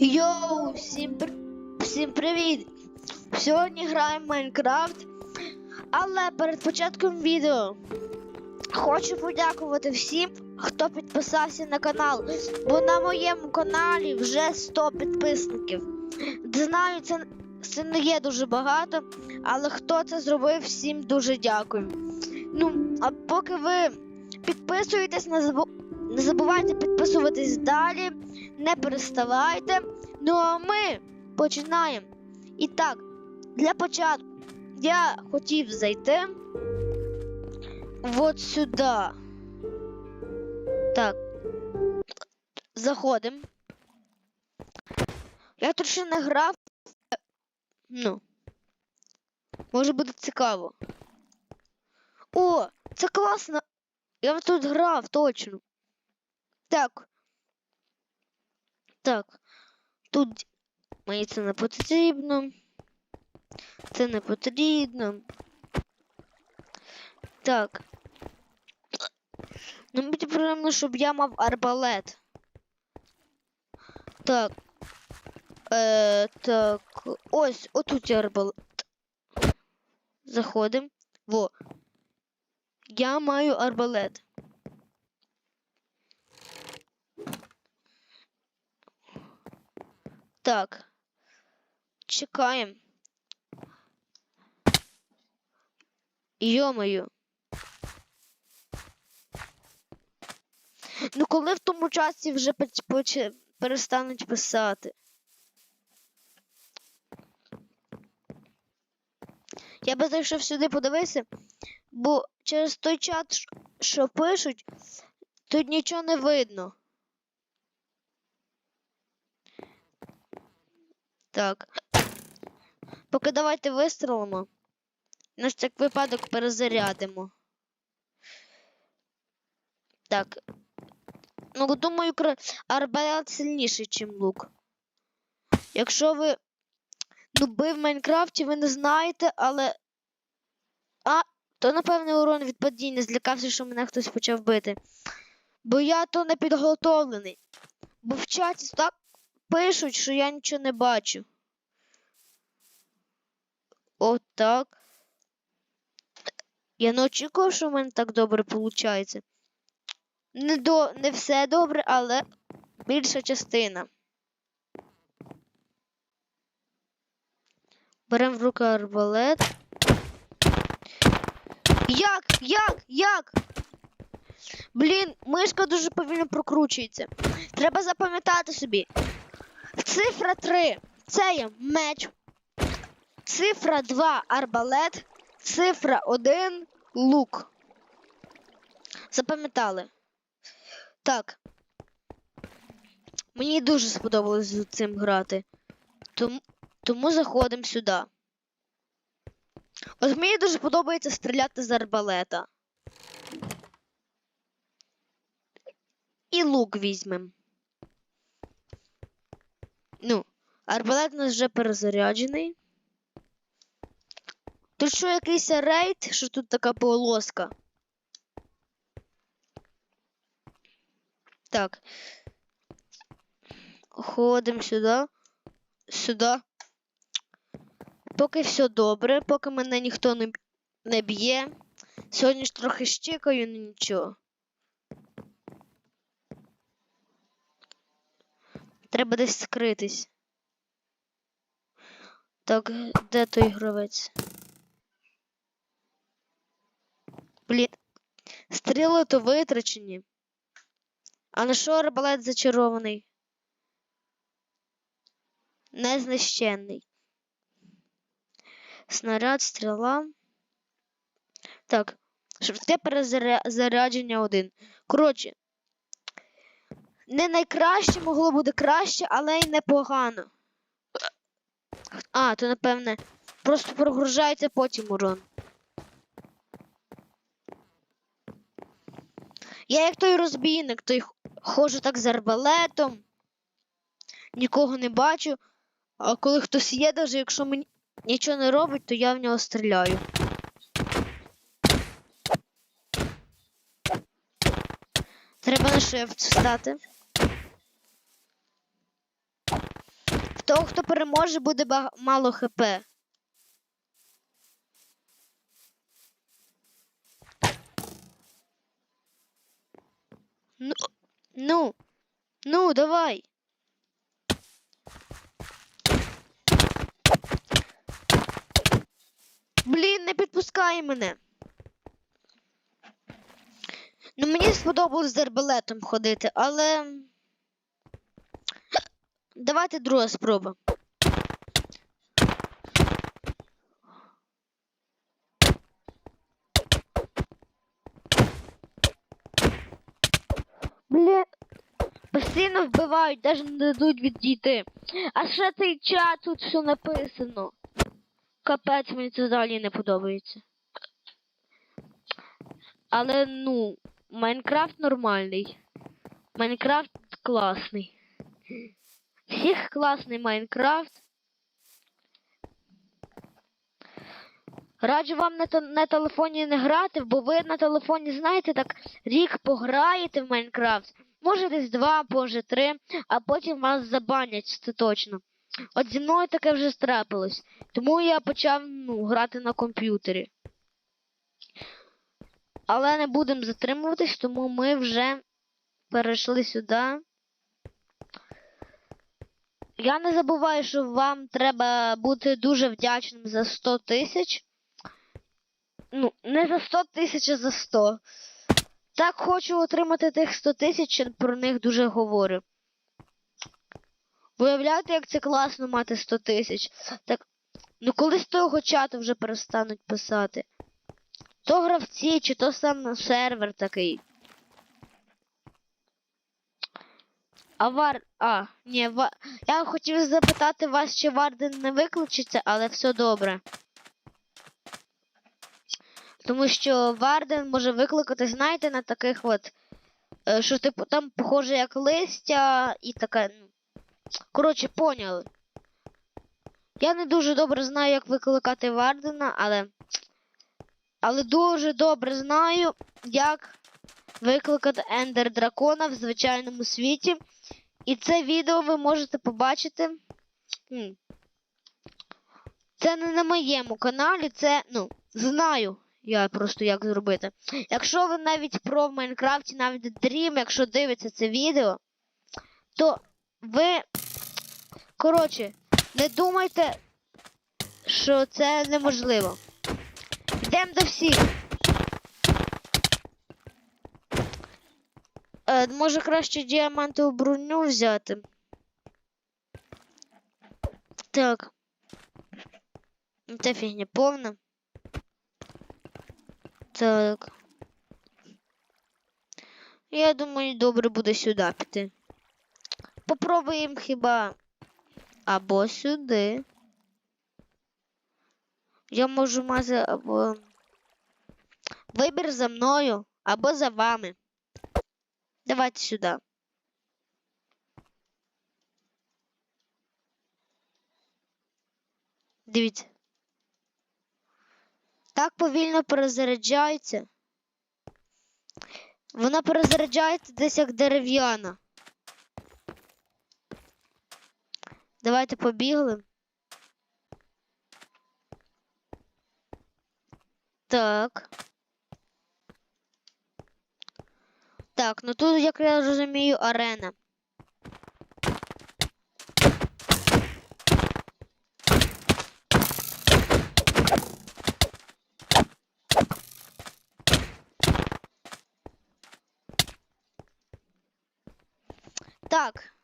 Йоу, всім, пр... всім привіт! Сьогодні граємо в Майнкрафт. Але перед початком відео хочу подякувати всім, хто підписався на канал. Бо на моєму каналі вже 100 підписників. Знаю, це, це не є дуже багато, але хто це зробив, всім дуже дякую. Ну, а поки ви підписуєтесь, не, забувайте підписуватись далі, не переставайте. Ну а ми починаємо. І так, для початку я хотів зайти от сюди. Так. Заходимо. Я ще не грав. Ну. Може буде цікаво. О, це класно. Я тут грав, точно. Так. Так. Тут мені це не потрібно. Це не потрібно. Так. Ну, мені потрібно, щоб я мав арбалет. Так. Е, так. Ось, отут є арбалет. Заходимо. Во. Я маю арбалет. Так. Чекаємо. Йомаю. Ну коли в тому часі вже перестануть писати? Я би зайшов сюди подивився, бо через той чат, що пишуть, тут нічого не видно. Так. Поки давайте вистрелимо. На всяк випадок перезарядимо. Так. Ну, думаю, арбалет сильніший, ніж лук. Якщо ви нуби в Майнкрафті, ви не знаєте, але. А, то напевне урон від падіння злякався, що мене хтось почав бити. Бо я то не підготовлений. Бо в чаті так пишуть, що я нічого не бачу. Отак. Я не очікував, що в мене так добре виходить. Не, до... не все добре, але більша частина. Беремо в руки арбалет. Як? Як? Як? Блін, мишка дуже повільно прокручується. Треба запам'ятати собі. Цифра 3 це є меч. Цифра 2 арбалет. Цифра 1 лук. Запам'ятали. Так. Мені дуже сподобалось з цим грати. Тому, тому заходимо сюди. От мені дуже подобається стріляти з арбалета. І лук візьмем. Ну, арбалет у нас вже перезаряджений. Тут що якийсь рейд, що тут така полоска? Так. Ходимо сюди. Сюди. Поки все добре, поки мене ніхто не, б'є. Сьогодні ж трохи щикаю, ну нічого. Треба десь скритись. Так, де той гравець? Блін. Стріли то витрачені. А на що арбалет зачарований? Незнищенний. Снаряд, стріла. Так. Швидке перезарядження один. Коротше. Не найкраще могло бути краще, але й непогано. А, то напевне. Просто прогружається потім урон. Я як той розбійник, той ходжу так з арбалетом, нікого не бачу. А коли хтось є, навіть якщо мені нічого не робить, то я в нього стріляю. Треба на shift встати. Того, хто переможе, буде мало хп. Ну, ну, ну, давай. Блін, не підпускай мене. Ну, мені сподобалось з арбалетом ходити, але. Давайте друга спроба. Бля, постійно вбивають, навіть не дадуть відійти. А ще цей чат тут все написано. Капець, мені це взагалі не подобається. Але ну, Майнкрафт нормальний. Майнкрафт класний. Всіх класний Майнкрафт. Раджу вам на, на телефоні не грати, бо ви на телефоні, знаєте, так рік пограєте в Майнкрафт. Може десь два, може три, а потім вас забанять, це точно. От зі мною таке вже страпилось. Тому я почав ну, грати на комп'ютері. Але не будемо затримуватись, тому ми вже перейшли сюди. Я не забуваю, що вам треба бути дуже вдячним за 100 тисяч. Ну, не за 100 тисяч, а за 100. Так хочу отримати тих 100 тисяч, про них дуже говорю. Виявляєте, як це класно мати 100 тисяч. Так, ну коли з того чату вже перестануть писати. То гравці, чи то сам сервер такий. А вар. А, ні, ва... я хотів запитати вас, чи Варден не виключиться, але все добре. Тому що Варден може викликати, знаєте, на таких от. е, Що типу там похоже як листя і таке. ну, Коротше, поняли. Я не дуже добре знаю, як викликати Вардена, але. Але дуже добре знаю, як викликати Ендер Дракона в звичайному світі. І це відео ви можете побачити. Це не на моєму каналі, це, ну, знаю я просто як зробити. Якщо ви навіть про в Майнкрафті, навіть Dream, якщо дивиться це відео, то ви. Коротше, не думайте, що це неможливо. Йдемо до всіх. Може краще діамантову броню взяти. Так. Це фігня повна. Так. Я думаю, добре буде сюди піти. Попробуємо хіба. Або сюди. Я можу мати або. Вибір за мною або за вами. Давайте сюди. Дивіться. Так повільно перезаряджається. Вона перезаряджається десь як дерев'яна. Давайте побігли. Так. Так, ну тут, як я розумію, арена. Так.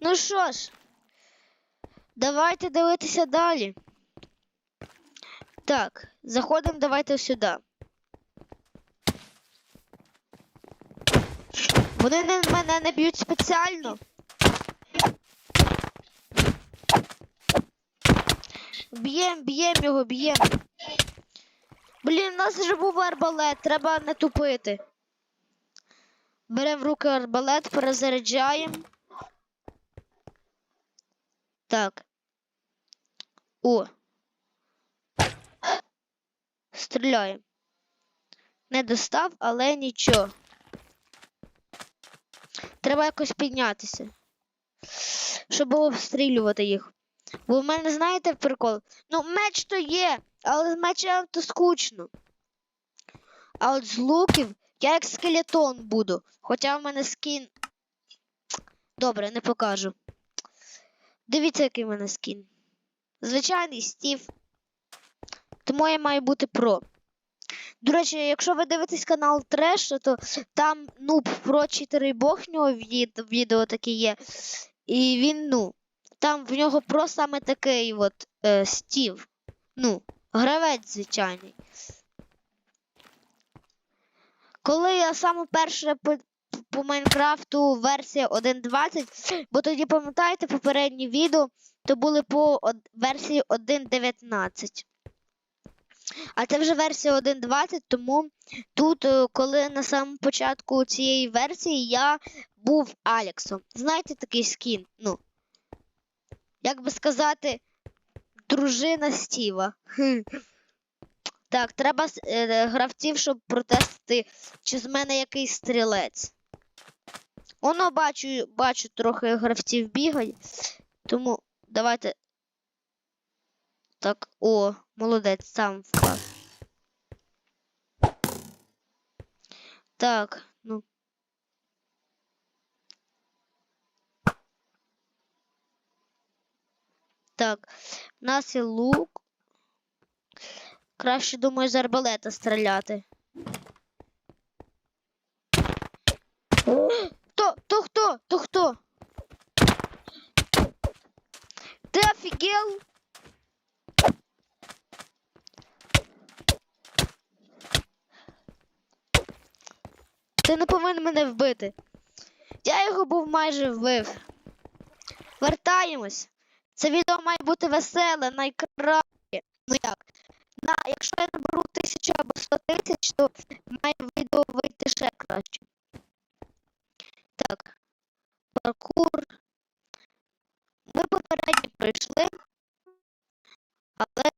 Ну що ж, давайте дивитися далі. Так, заходимо давайте сюди. Вони не, мене не б'ють спеціально. Б'єм, б'єм його, б'єм. Блін, у нас вже був арбалет, треба не тупити. Беремо в руки арбалет, перезаряджаємо. Так. О. Стріляємо. Не достав, але нічого. Треба якось піднятися. щоб обстрілювати їх. Бо в мене, знаєте, прикол? Ну, меч то є, але з мечем то скучно. А от з луків я як скелетон буду. Хоча в мене скін. Добре, не покажу. Дивіться, який в мене скін. Звичайний стів. Тому я маю бути про. До речі, якщо ви дивитесь канал Треш, то там нуб про 4 бог в нього відео таке є. І він, ну, там в нього про саме такий от е, стів. Ну, гравець звичайний. Коли я саме перше по, по Майнкрафту версія 1.20, бо тоді пам'ятаєте попередні відео, то були по версії 1.19. А це вже версія 1.20, тому тут, е, коли на самому початку цієї версії я був Алексом. Знаєте такий скін? Ну. Як би сказати, дружина Стіва. Так, треба е, гравців, щоб протестити, чи з мене якийсь стрілець. Воно бачу, бачу, трохи гравців бігає. Тому давайте. Так, о, молодець, сам впав. Так, ну. Так, в нас є лук. Краще, думаю, з арбалета стріляти. То, то хто? То хто? Ти офігел? Ти не повинен мене вбити. Я його був майже вбив. Вертаємось. Це відео має бути веселе, найкраще. Ну як? На, якщо я наберу тисячу або 100 тисяч, то має відео вийти ще краще. Так. Паркур. Ми попередньо пройшли. Але.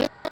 Yeah.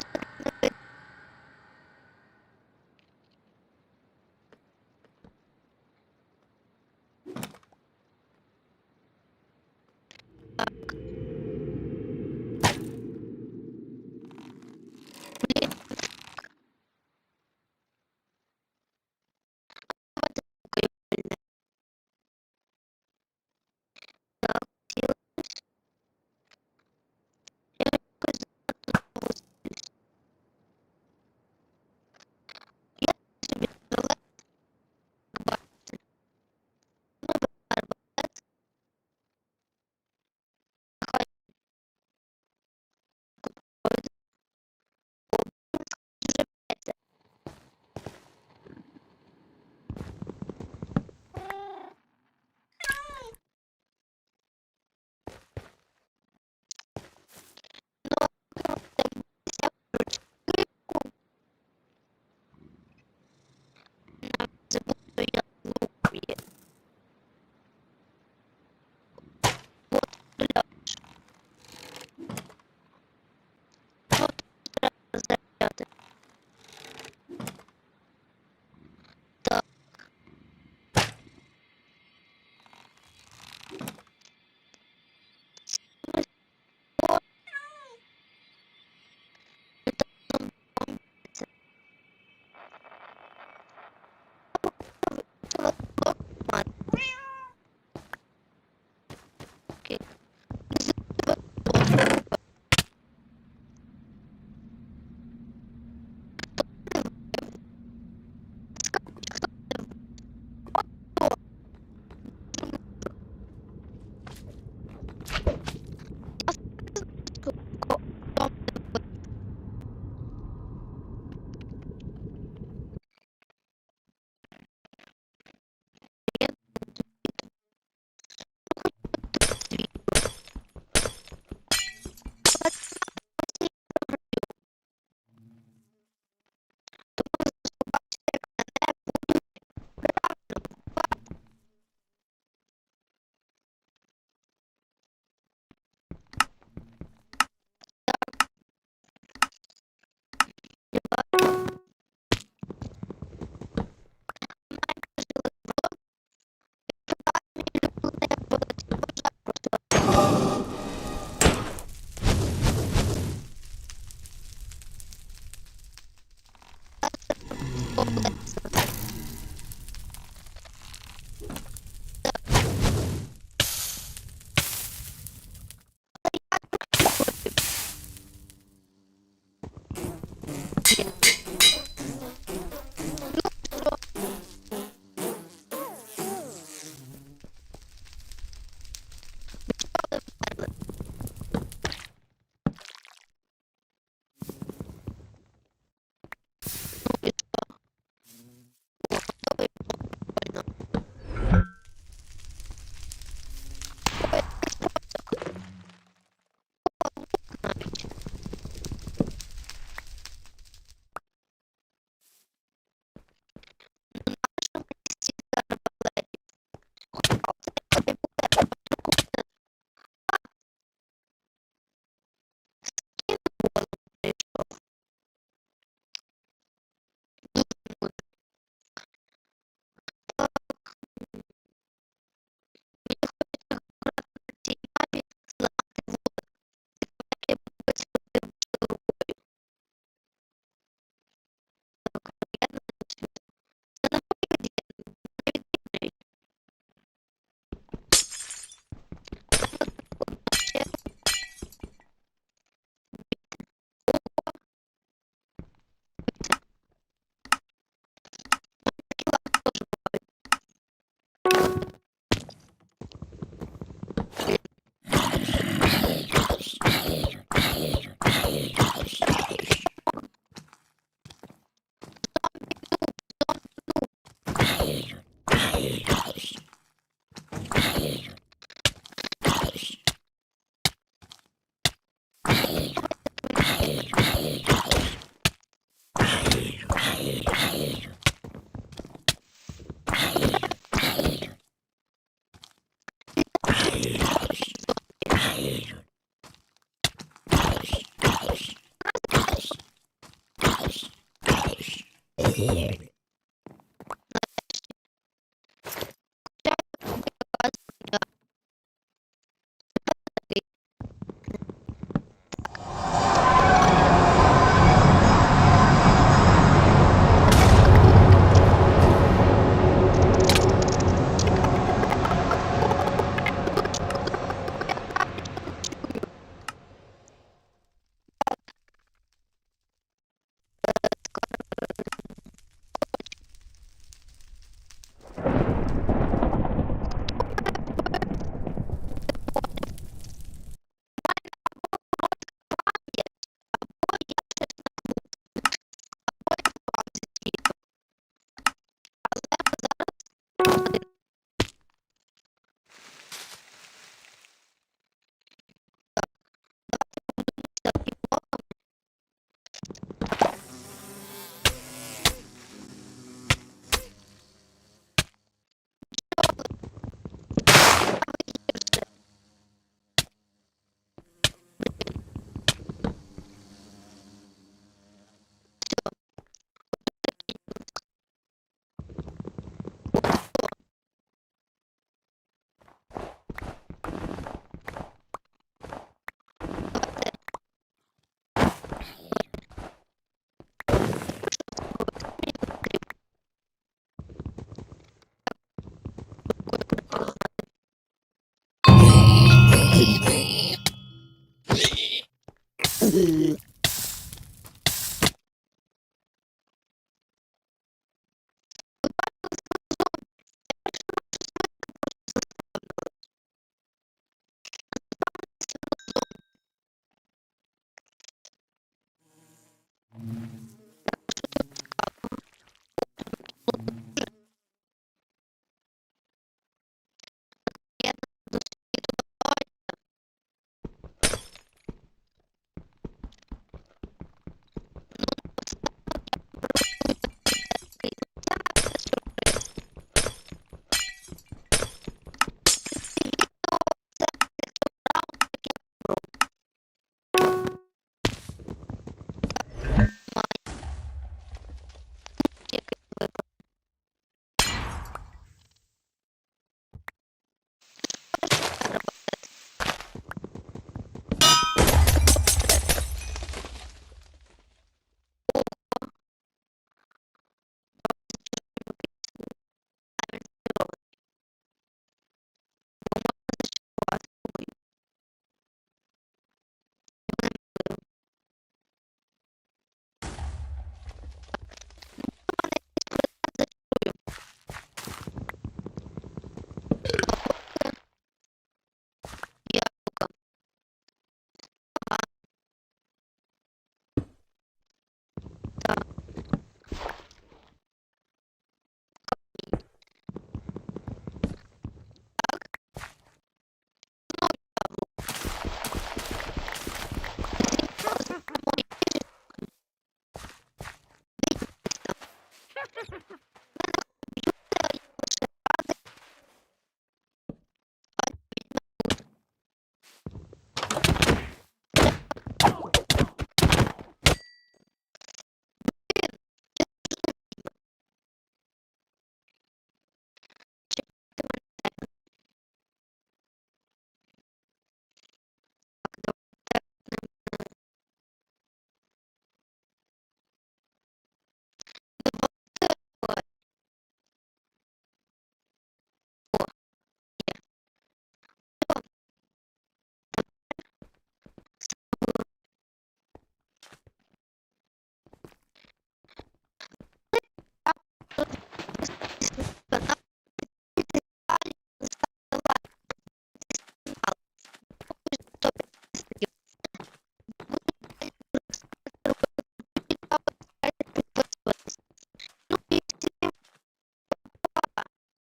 Е,